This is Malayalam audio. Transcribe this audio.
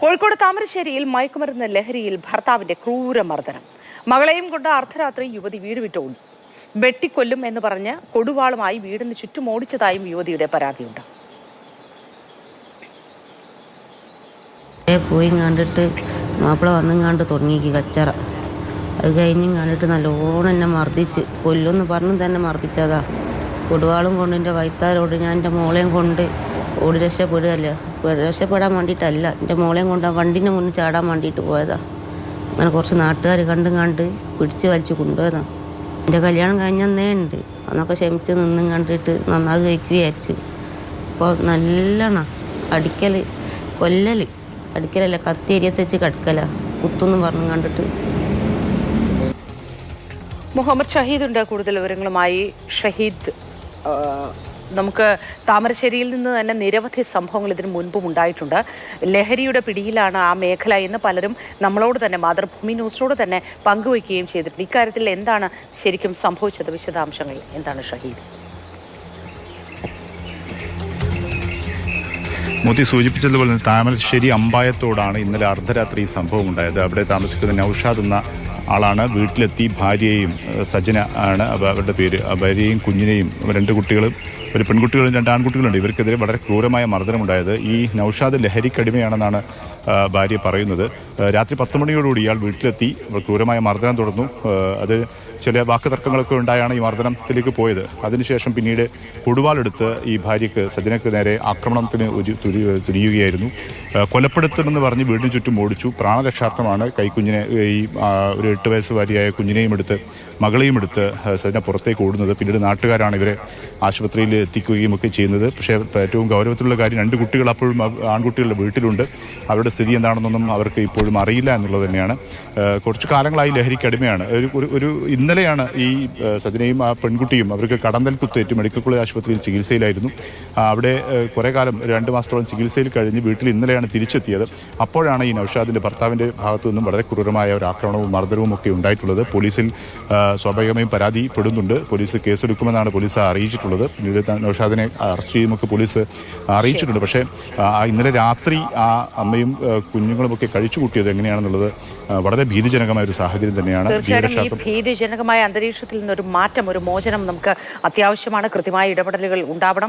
കോഴിക്കോട് താമരശ്ശേരിയിൽ മയക്കുമരുന്ന് ലഹരിയിൽ ഭർത്താവിന്റെ ക്രൂരമർദ്ദനം മകളെയും കൊണ്ട് അർദ്ധരാത്രി യുവതി വീട് വിട്ടുകൊണ്ടു വെട്ടിക്കൊല്ലും എന്ന് പറഞ്ഞ് കൊടുവാളുമായി വീടിന് ചുറ്റും ഓടിച്ചതായും യുവതിയുടെ പരാതിയുണ്ട്. പോയി കണ്ടിട്ട് മാപ്പിള വന്നും കണ്ട് തുടങ്ങിക്ക് കച്ചറ. അത് കഴിഞ്ഞും കണ്ടിട്ട് നല്ലോണം എന്നെ മർദ്ദിച്ച്. കൊല്ലുമെന്ന് പറഞ്ഞു തന്നെ മർദ്ദിച്ചതാ. കൊടുവാളും കൊണ്ട് എന്റെ വൈത്താരോട് ഞാൻ എന്റെ മോളെയും കൊണ്ട് ഓടി രക്ഷപ്പെടുകയല്ല. രക്ഷപ്പെടാൻ വേണ്ടിയിട്ടല്ല. എന്റെ മോളെയും കൊണ്ട് വണ്ടിന്റെ മുന്നിൽ ചാടാൻ വേണ്ടിയിട്ട് പോയതാ. അങ്ങനെ കുറച്ച് നാട്ടുകാർ കണ്ടും കണ്ട് പിടിച്ച് വലിച്ച് കൊണ്ടുപോയതാണ് എന്റെ കല്യാണം കഴിഞ്ഞന്നേ ഉണ്ട്. അന്നൊക്കെ ക്ഷമിച്ച് നിന്നും കണ്ടിട്ട് നന്നായി കഴിക്കുക വിചാരിച്ച്. അപ്പോൾ നല്ലോണം. അടിക്കൽ കൊല്ലൽ അടിക്കലല്ല കത്തി എരിയത്ത് വെച്ച് കടക്കല. കുത്തൊന്നും പറഞ്ഞു കണ്ടിട്ട്. മുഹമ്മദ് ഷഹീദ് ഉണ്ട് കൂടുതൽ വിവരങ്ങളുമായി. ഷഹീദ് നമുക്ക് താമരശ്ശേരിയിൽ നിന്ന് തന്നെ നിരവധി സംഭവങ്ങൾ ഇതിനു മുൻപും ഉണ്ടായിട്ടുണ്ട്. ലഹരിയുടെ പിടിയിലാണ് ആ മേഖല എന്ന് പലരും നമ്മളോട് തന്നെ മാതൃഭൂമി ന്യൂസിനോട് തന്നെ പങ്കുവയ്ക്കുകയും ചെയ്തിട്ടുണ്ട്. ഇക്കാര്യത്തിൽ എന്താണ് ശരിക്കും സംഭവിച്ചത്? വിശദാംശങ്ങൾ എന്താണ് ഷഹീദ്? മോത്തി സൂചിപ്പിച്ചതുപോലെ തന്നെ താമരശ്ശേരി അമ്പായത്തോടാണ് ഇന്നലെ അർദ്ധരാത്രി ഈ സംഭവം ഉണ്ടായത്. അവിടെ താമസിക്കുന്ന നൌഷാദ് എന്ന ആളാണ് വീട്ടിലെത്തി ഭാര്യയെയും ഏഹ് സജന ആണ് അവരുടെ പേര്. ഭാര്യയും കുഞ്ഞിനെയും രണ്ട് കുട്ടികളും ഒരു പെൺകുട്ടികളും രണ്ട് ആൺകുട്ടികളുണ്ട്. ഇവർക്കെതിരെ വളരെ ക്രൂരമായ മർദ്ദനമുണ്ടായത് ഈ നൌഷാദ് ലഹരിക്കടിമയാണെന്നാണ് ഭാര്യ പറയുന്നത്. രാത്രി പത്ത് മണിയോടുകൂടി ഇയാൾ വീട്ടിലെത്തി. ക്രൂരമായ മർദ്ദനം തുടർന്നു. അത് ചില വാക്ക് തർക്കങ്ങളൊക്കെ ഉണ്ടായാണ് ഈ മർദ്ദനത്തിലേക്ക് പോയത്. അതിനുശേഷം പിന്നീട് കൊടുവാളെടുത്ത് ഈ ഭാര്യയ്ക്ക് സജനക്ക് നേരെ ആക്രമണത്തിന് ഒരു തുരി തുരിയുകയായിരുന്നു. കൊലപ്പെടുത്തുമെന്ന് പറഞ്ഞ് വീടിന് ചുറ്റും ഓടിച്ചു. പ്രാണരക്ഷാർത്ഥമാണ് കൈക്കുഞ്ഞിനെ ഈ ഒരു എട്ട് വയസ്സുകാരിയായ കുഞ്ഞിനെയും എടുത്ത് മകളെയും എടുത്ത് സജന പുറത്തേക്ക് ഓടുന്നത്. പിന്നീട് നാട്ടുകാരാണ് ഇവരെ ആശുപത്രിയിൽ എത്തിക്കുകയും ഒക്കെ ചെയ്യുന്നത്. പക്ഷേ ഏറ്റവും ഗൗരവത്തിലുള്ള കാര്യം രണ്ട് കുട്ടികൾ അപ്പോഴും ആൺകുട്ടികളുടെ വീട്ടിലുണ്ട്. അവരുടെ സ്ഥിതി എന്താണെന്നൊന്നും അവർക്ക് ഇപ്പോഴും അറിയില്ല എന്നുള്ളത് തന്നെയാണ്. കുറച്ച് കാലങ്ങളായി ലഹരിക്ക് അടിമയാണ്. ഒരു ഒരു- ഇന്നലെയാണ് ഈ സജനയും ആ പെൺകുട്ടിയും അവർക്ക് കടന്നൽ കുത്തേറ്റ് മെഡിക്കൽ കോളേജ് ആശുപത്രിയിൽ ചികിത്സയിലായിരുന്നു. അവിടെ കുറേ കാലം രണ്ട് മാസത്തോളം ചികിത്സയിൽ കഴിഞ്ഞ് വീട്ടിൽ ഇന്നലെയാണ് തിരിച്ചെത്തിയത്. അപ്പോഴാണ് ഈ നൌഷാദിന്റെ ഭർത്താവിന്റെ ഭാഗത്തു നിന്നും വളരെ ക്രൂരമായ ഒരു ആക്രമണവും മർദ്ദനവും ഒക്കെ ഉണ്ടായിട്ടുള്ളത്. പോലീസിൽ സ്വാഭാവികമായും പരാതിപ്പെടുന്നുണ്ട് പോലീസ് കേസെടുക്കുമെന്നാണ് പോലീസ് അറിയിച്ചിട്ടുള്ളത്. പിന്നീട് നൌഷാദിനെ അറസ്റ്റ് ചെയ്യുമൊക്കെ പോലീസ് അറിയിച്ചിട്ടുണ്ട്. പക്ഷേ ഇന്നലെ രാത്രി ആ അമ്മയും കുഞ്ഞുങ്ങളുമൊക്കെ കുഞ്ഞുങ്ങളും ഒക്കെ കഴിച്ചു കൂട്ടിയത് എങ്ങനെയാണെന്നുള്ളത് വളരെ ഭീതിജനകമായ ഒരു സാഹചര്യം തന്നെയാണ്. തീർച്ചയായിട്ടും ഭീതിജനകമായ അന്തരീക്ഷത്തിൽ നിന്നൊരു മാറ്റം ഒരു മോചനം നമുക്ക് അത്യാവശ്യമാണ്. കൃത്യമായ ഇടപെടലുകൾ ഉണ്ടാവണം.